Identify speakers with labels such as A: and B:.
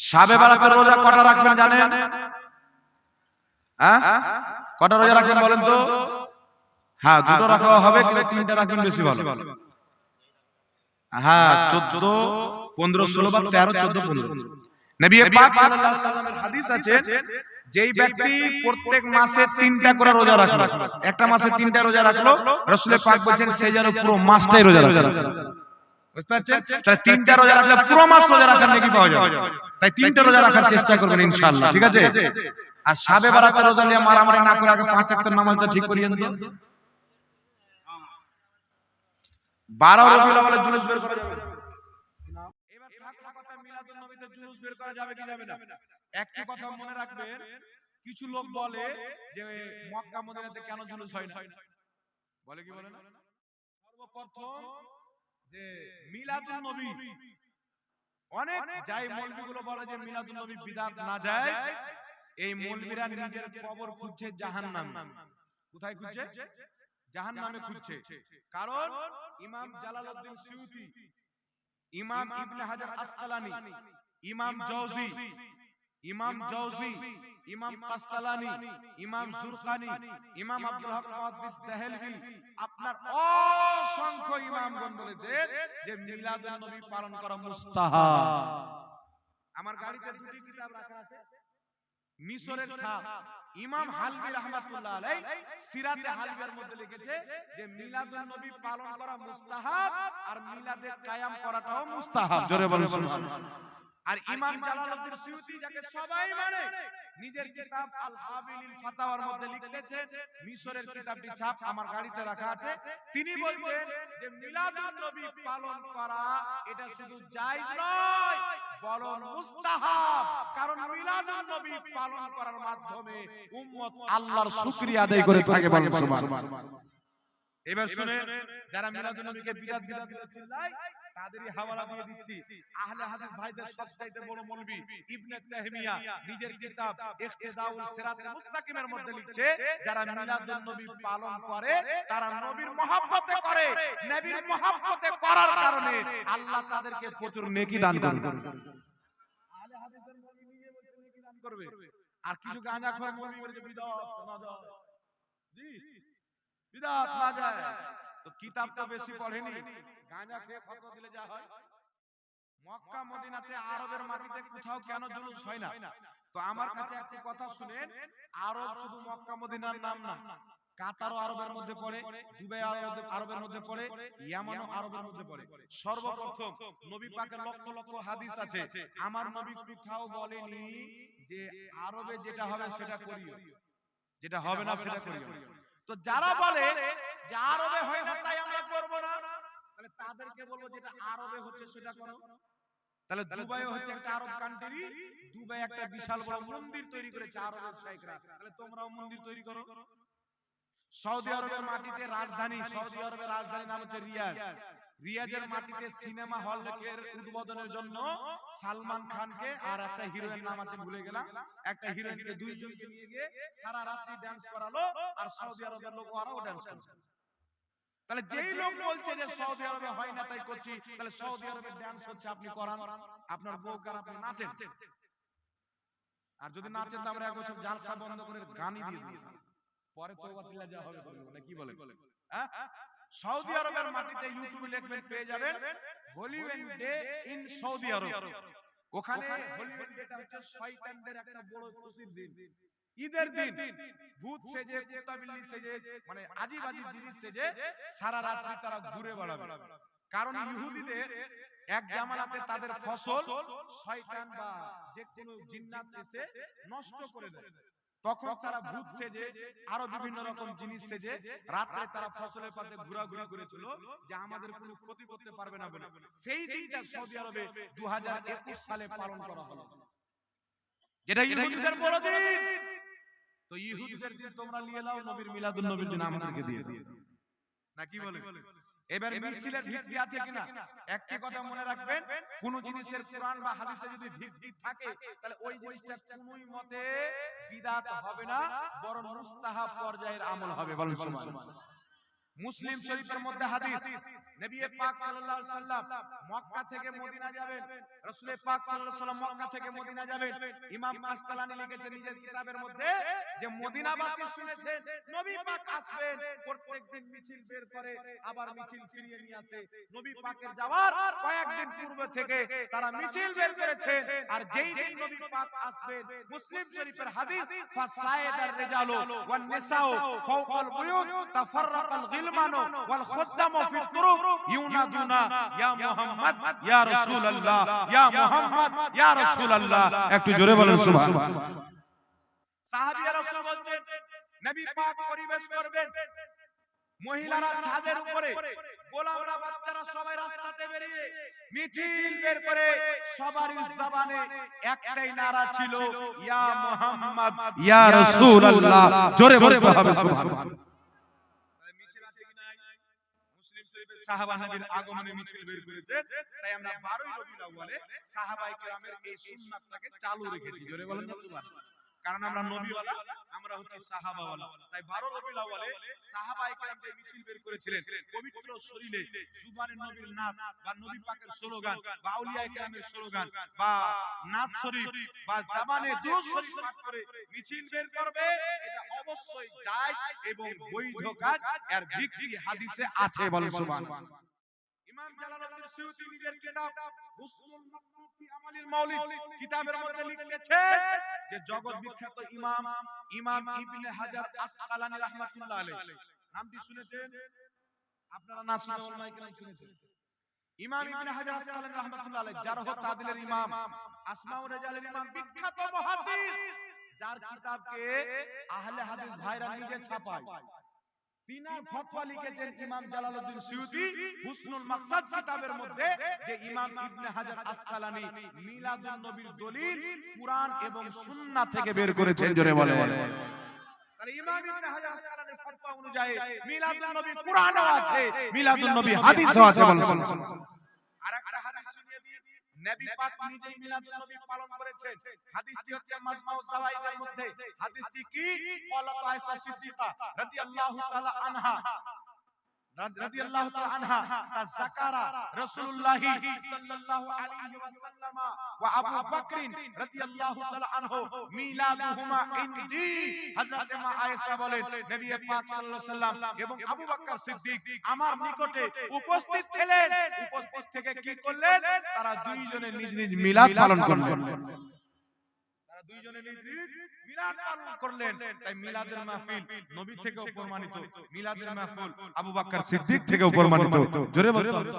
A: সাবে বারাতের রোজা কটা রাখবেন জানেন? হ্যাঁ? কটা রোজা রাখবেন বলেন তো? হ্যাঁ দুটো রাখা হবে কিন্তু তিনটা রাখবেন বেশি ভালো হ্যাঁ চোদ্দ পনেরো ষোলো বা তেরো চোদ্দ পনেরো। নবী পাক সাল্লাল্লাহু আলাইহি ওয়াসাল্লামের হাদিস আছে যেই ব্যক্তি প্রত্যেক মাসে তিনটা করে রোজা রাখল। একটা মাসে তিনটা রোজা রাখল রাসূল পাক বলছেন সে যেন পুরো মাসটাই রোজা রাখল বুঝতে পারছেন তাহলে তিনটা রোজা রাখলে পুরো মাস রোজা রাখার নাকি পাওয়া যাবে তাই তিনটা রোজা রাখার চেষ্টা করবেন ইনশাআল্লাহ ঠিক আছে? আর সাবে বারাতের রোজা নিয়ে মারামারি না করে আগে পাঁচ ওয়াক্তের নামাজটা ঠিক করিয়েন তো বারো রবিউল আউয়ালে জুলুস বের করা যাবে এবার থাকল কথা মিলাদুন নবীতে জুলুস বের করা যাবে কি যাবে না? একটি কথা মনে রাখবেন কিছু লোক বলে যে মক্কা মদিনাতে কেন জুলুস হয় না? বলে কি বলে না? সর্বপ্রথম যে মিলাদুন নবী অনেক যাই মৌলবীগুলো বলে যে মিলাদুল নবী বিদাত না যায় এই মৌলবীরা নিজের কবর খুঁজছে জাহান্নাম। কোথায় খুঁজছে? জাহান্নামে খুঁজছে। কারণ ইমাম জালালউদ্দিন সিউতি ইমাম ইবনে হাজার আসকালানি ইমাম জওজি ইমাম জওজি ইমাম কাস্তালানি ইমাম জুরকানি ইমাম আব্দুল হক মুহাদ্দিস দেহলভি আপনার অসংখ্য ইমামগণ বলেছে যে মিলাদুন নবী পালন করা মুস্তাহাব। আমার গাড়িতে দুটি কিতাব রাখা আছে। মিশরের ছাপ। ইমাম হালবি রাহমাতুল্লাহ আলাইহি সিরাতে হালবির মধ্যে লিখেছে যে মিলাদুন নবী পালন করা মুস্তাহাব আর মিলাদে কায়াম করাটাও মুস্তাহাব। জোরে বলুন সুবহানাল্লাহ আর ইমাম জালালউদ্দিন সিউতি যাকে সবাই মানে নিজের কিতাব আল হাবিলিল ফাতাওয়ার মধ্যে লিখতেছেন মিশরের কিতাবটি ছাপ আমার গাড়িতে রাখা আছে। তিনি বলছেন যে মিলাদুন নবী পালন করা এটা শুধু জায়েজ নয় বরং মুস্তাহাব কারণ মিলাদুন নবী পালন করার মাধ্যমে উম্মত আল্লাহর শুকরিয়া আদায় করে থাকে বলেন সুবহানাল্লাহ এবার শুনেন যারা মিলাদুন নবীকে বিদাত বিদাত চিল্লায় তাদেরই হাওয়ালা দিয়ে দিচ্ছি। আহলে হাদিস ভাইদের সবচাইতে বড় মৌলবি ইবনে তাহমিয়া নিজের কিতাব ইখতিদাউল সিরাত মুস্তাকিমের মধ্যে লিখছে। যারা মিলাদুন নবী পালন করে তারা নবীর মহব্বতে করে নবীর মহব্বতে করার কারণে আল্লাহ তাদেরকে প্রচুর নেকি দান করবে। আহলে হাদিসের মৌলবি নিজে বলছে নেকি দান করবে। আর কিছু গাঁজাখোর মৌলবি বলছে বিদাত না যায় জি। বিদাত না যায়। তো কিতাব তো বেশি পড়েনি। গাঁজা খেয়ে ফতোয়া দিলে যা হয়। মক্কা মদিনাতে আরবের মাটিতে কোথাও কেন জুলুস হয় না? তো আমার কাছে একটা কথা শুনেন আরব শুধু মক্কা মদিনার নাম না। কাতারও আরবের মধ্যে পড়ে দুবাই আরবের মধ্যে পড়ে ইয়ামানও আরবের মধ্যে পড়ে। সর্বপ্রথম নবী পাকের লক্ষ লক্ষ হাদিস আছে। আমার নবী কোথাও বলেনি যে আরবে যেটা হবে সেটা করিও। যেটা হবে না সেটা করিও। তো যারা বলে যে আরবে হয়ে হত্যা আমরা করব না তাহলে তাদেরকে বলব যেটা আরবে হচ্ছে সেটা করো। তাহলে দুবাই হচ্ছে একটা আরব কান্ট্রি দুবাই একটা বিশাল বড় মন্দির তৈরি করেছে আরবের শাইখরা তাহলে তোমরাও মন্দির তৈরি করো। সৌদি আরবের মাটিতে রাজধানী সৌদি আরবের রাজধানী নাম হচ্ছে রিয়াদ। রিয়াজের মাটিতে সিনেমা হল এর উদ্বোধনের জন্য সালমান খানকে আর একটা হিরোইন নাম আছে ভুলে গেলাম। একটা হিরোইনকে দুই দুইকে নিয়ে গিয়ে সারা রাত্রি ডান্স করালো আর সৌদি আরবের লোক ওরাও ডান্স করছে। তাহলে যেই লোক বলছে যে সৌদি আরবে হয় না তাই করছি তাহলে সৌদি আরবের ডান্স হচ্ছে আপনি করান। আপনার বউকার আপনি নাচেন। আর যদি নাচেন তো আমরা এক বছর জালসা বন্ধ করে গানই দিয়ে দিই পরে তো যা হবে করবে না কি বলে হ্যাঁ সৌদি আরবের মাটিতে ইউটিউবে লিখবেন পেয়ে যাবেন Hollywood day in Saudi Arabia ওখানে হলিউড ডেটা হচ্ছে শয়তানদের একটা বড় খুশির দিন। ঈদের দিন। ভূত সেজে কুতাবিল্লি সেজে মানে আজিব আজিব জিনিস সেজে সারা রাত্রি তারা ঘুরে বেড়াবে। কারণ ইহুদিদের এক জামানাতে তাদের ফসল শয়তান বা যে কোনো জিন্নাত এসে নষ্ট করে দেয়। তখন তারা ভূত সেজে আরও বিভিন্ন রকম জিনিস সেজে রাত্রে তারা ফসলের পাশে ঘোরাঘুরি করেছিল যে আমাদের কোনো ক্ষতি করতে পারবে না বলে। সেই দিনটা সৌদি আরবে দু সালে পালন করা হলো। যেটা ইহুদিদের বড় দিন তো ইহুদিদের দিন তোমরা নিয়ে নাও নবীর মিলাদুন নবীর দিন আমাদেরকে দিয়ে কি বলে? এবার মিছিলের ভিত্তি আছে কিনা? একটি কথা মনে রাখবেন কোন জিনিসের কোরআন বা হাদিসে যদি ভিত্তি থাকে তাহলে ওই জিনিসটা কোনই মতে বিদাত হবে না বরং মুস্তাহাব পর্যায়ের আমল হবে বলুন সুবহানাল্লাহ। মুসলিম শরীফের মধ্যে হাদিস নবী পাক সাল্লাল্লাহু আলাইহি সাল্লাম মক্কা থেকে মদিনা যাবেন রাসূল পাক সাল্লাল্লাহু আলাইহি সাল্লাম মক্কা থেকে মদিনা যাবেন। ইমাম কাসতালানি লিখেছেন নিজের কিতাবের মধ্যে যে মদিনাবাসী শুনেছেন নবী পাক আসবেন প্রত্যেকদিন মিছিল বের করে আবার মিছিল ফিরিয়ে নিয়ে আসে। নবী পাকের যাওয়ার কয়েকদিন পূর্বে থেকে তারা মিছিল বের করেছেন আর যেই যেই নবী পাক আসবেন মুসলিম শরীফের হাদিস ফাসাইদার রিজালু ওয়ান নিসাউ ফাওকাল বুয়ুত তাফাররাকাল গিলমানু ওয়াল খুদ্দামু ফি তুরুক। ইউনাদুনা ইয়া মুহাম্মদ। ইয়া রাসূলুল্লাহ ইয়া মুহাম্মদ ইয়া রাসূলুল্লাহ।
B: একটু জোরে বলেন সুবহানাল্লাহ।
A: সাহাবীরা রাসূল বলছেন নবী পাক পরিবেশ করবেন। মহিলারা ছাদের উপরে গোলামরা বাচ্চারা সবাই রাস্তাতে বেরিয়ে মিছিল বের করে সবারই জবানে একটাই নারা ছিল ইয়া মুহাম্মদ
B: ইয়া রাসূলুল্লাহ। জোরে বলতে হবে সুবহানাল্লাহ
A: তাহলে মিছিল আছে কি নাই মুসলিম শরীফের সাহাবা আগমনে মিছিল বের করেছে, তাই আমরা 12ই রবিউল আউয়ালে সাহাবায়ে এই সুন্নাতটাকে চালু রেখেছি। জোরে বলেন না কারণ আমরা নবীওয়ালা আমরা হচ্ছে সাহাবাওয়ালা। তাই 12 রবিউল আউয়ালে সাহাবায়ে কেরাম যে মিছিল বের করেছিলেন। পবিত্র শরীরে জুবানের নবীর নাত বা নবী পাকের স্লোগান বা আউলিয়ায়ে কেরামের স্লোগান বা নাত শরীফ বা জাবানে দুরূদ শরীফ পাঠ করে মিছিল বের করবে। এটা অবশ্যই জায়েজ এবং বৈধ কাজ এর ভিত্তি হাদিসে আছে বলেন। সুবহানাল্লাহ। ইমাম জালালউদ্দিন সুয়ুতি নিজের কিতাব হুসনুল মাকসুদ ফি আমালিল মাউলিদ কিতাবের মধ্যে লিখেছে যে জগৎ বিখ্যাত ইমাম ইমাম ইবনে হাজার আসকালানি রাহমাতুল্লাহ আলাইহি। নামটি শুনেছেন? আপনারা না শুনে ওলামায়ে কেরাম শুনেছেন। ইমাম ইবনে হাজার আসকালানি রাহমাতুল্লাহ আলাইহি। জারহ ও ইমাম। আসমাউ রিজালের ইমাম বিখ্যাত মুহাদ্দিস যার কিতাবকে আহলে হাদিস ভাইরা নিজে ছাপায়। তিনার ফতোয়া লিখেছেন ইমাম জালালউদ্দিন সিউতি হুসনুল মাকসাদ কিতাবের মধ্যে যে ইমাম ইবনে হাজার আসকালানি মিলাদুন নবীর দলিল কুরআন এবং সুন্নাহ থেকে বের করেছেন জোরে বলে তাহলে ইমাম ইবনে হাজার আসকালানির ফতোয়া অনুযায়ী মিলাদুন নবী কুরআনও আছে মিলাদুন নবী হাদিসও আছে বলেন আরেকটা হাদিস শুনিয়ে দিই নবী পাক নিজেই মিলাদুন নবী পালন করেছেন। হাদিসটি হচ্ছে মাজমাউ জাওয়াইদের মধ্যে। হাদিসটি কি? ক্বালাত আয়েশা সিদ্দিকা রাদিয়াল্লাহু তাআলা আনহা। আমার নিকটে উপস্থিত ছিলেন উপস্থিত থেকে কি করলেন? তারা দুইজনে নিজ নিজ মিলাদ পালন করলেন। তারা দুইজনে নিজ নিজ মিলাদ পালন করলেন তাই মিলাদের মাহফিল নবী থেকেও প্রমাণিত মিলাদের মাহফিল আবু বকর সিদ্দিক থেকেও প্রমাণিত। জোরে বলতে। হবে